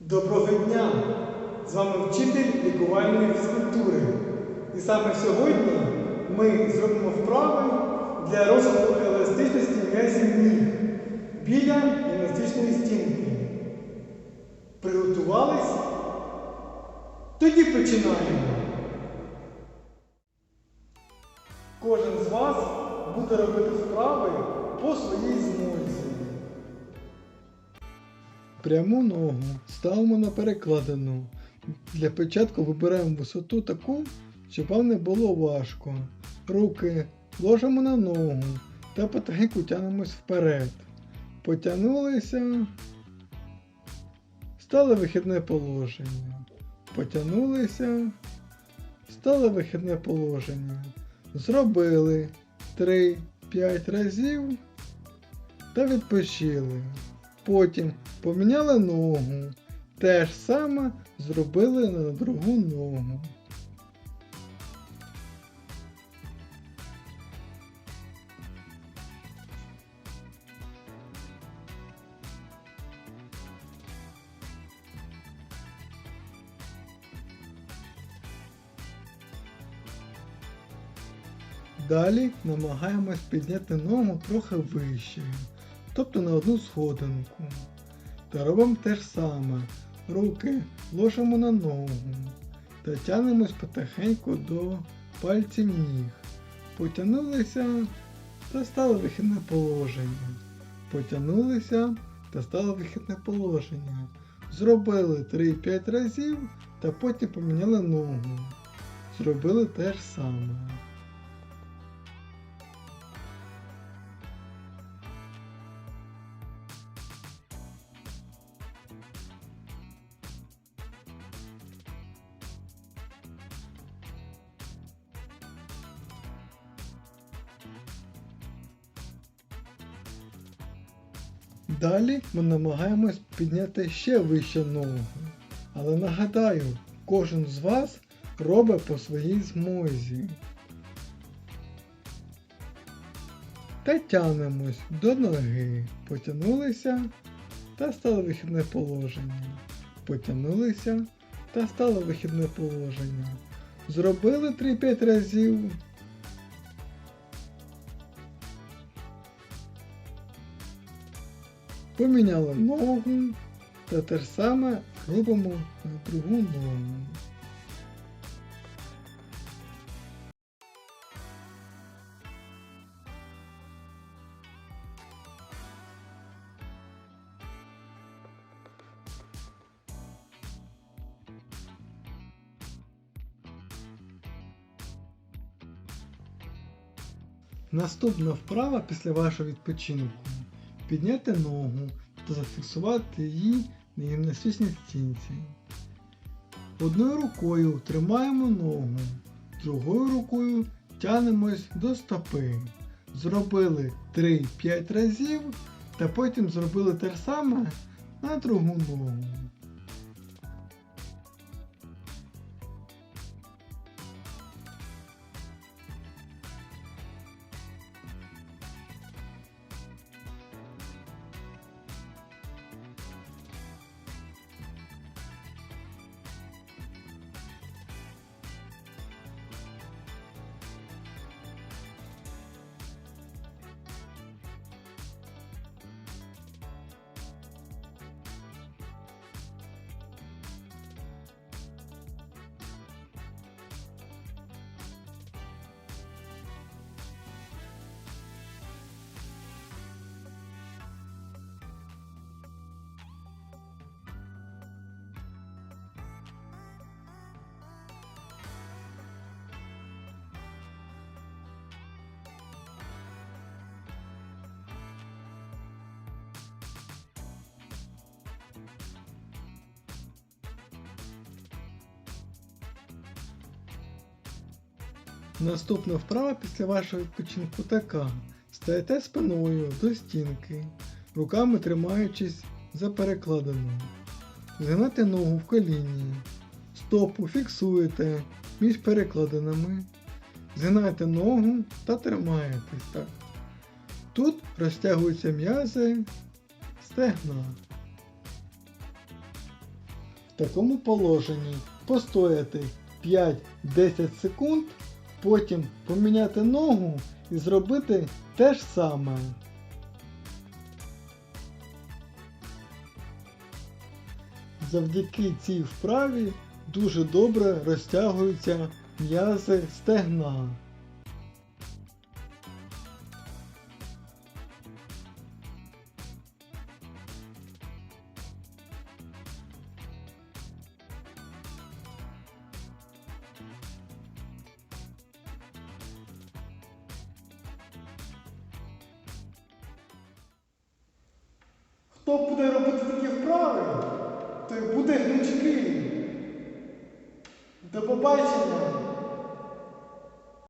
Доброго дня! З вами вчитель лікувальної фізкультури. І саме сьогодні ми зробимо вправи для розвитку еластичності м'язів ніг біля гімнастичної стінки. Приготувались? Тоді починаємо. Кожен з вас буде робити вправи по своїй змозі. Пряму ногу ставимо на перекладину. Для початку вибираємо висоту таку, щоб вам не було важко. Руки ложимо на ногу та потихеньку тягнемось вперед. Потягнулися. Стали вихідне положення. Потягнулися. Стали вихідне положення. Зробили 3-5 разів та відпочили. Потім поміняли ногу. Те ж саме зробили на другу ногу. Далі намагаємось підняти ногу трохи вище, тобто на одну сходинку. Та робимо те ж саме. Руки ложимо на ногу та тягнемось потихеньку до пальців ніг. Потягнулися та стали в вихідне положення. Потягнулися та стали в вихідне положення. Зробили 3-5 разів та потім поміняли ногу. Зробили те ж саме. Далі ми намагаємось підняти ще вище ногу. Але нагадаю, кожен з вас робить по своїй змозі. Та тянемось до ноги. Потягнулися та стали вихідне положення. Потягнулися та стали вихідне положення. Зробили 3-5 разів. Поміняли ногу та те ж саме робимо на другу ногу. Наступна вправа після вашого відпочинку. Підняти ногу та зафіксувати її на гімнастичній стінці. Одною рукою тримаємо ногу, другою рукою тянемось до стопи. Зробили 3-5 разів та потім зробили те ж саме на другу ногу. Наступна вправа після вашого відпочинку така. Стаєте спиною до стінки, руками тримаючись за перекладину. Згинайте ногу в коліні. Стопу фіксуєте між перекладинами. Згинайте ногу та тримаєтесь так. Тут розтягуються м'язи стегна. В такому положенні постояти 5-10 секунд, потім поміняти ногу і зробити те ж саме. Завдяки цій вправі дуже добре розтягуються м'язи стегна. Хто буде робити такі вправи, той буде гнучкий. До побачення!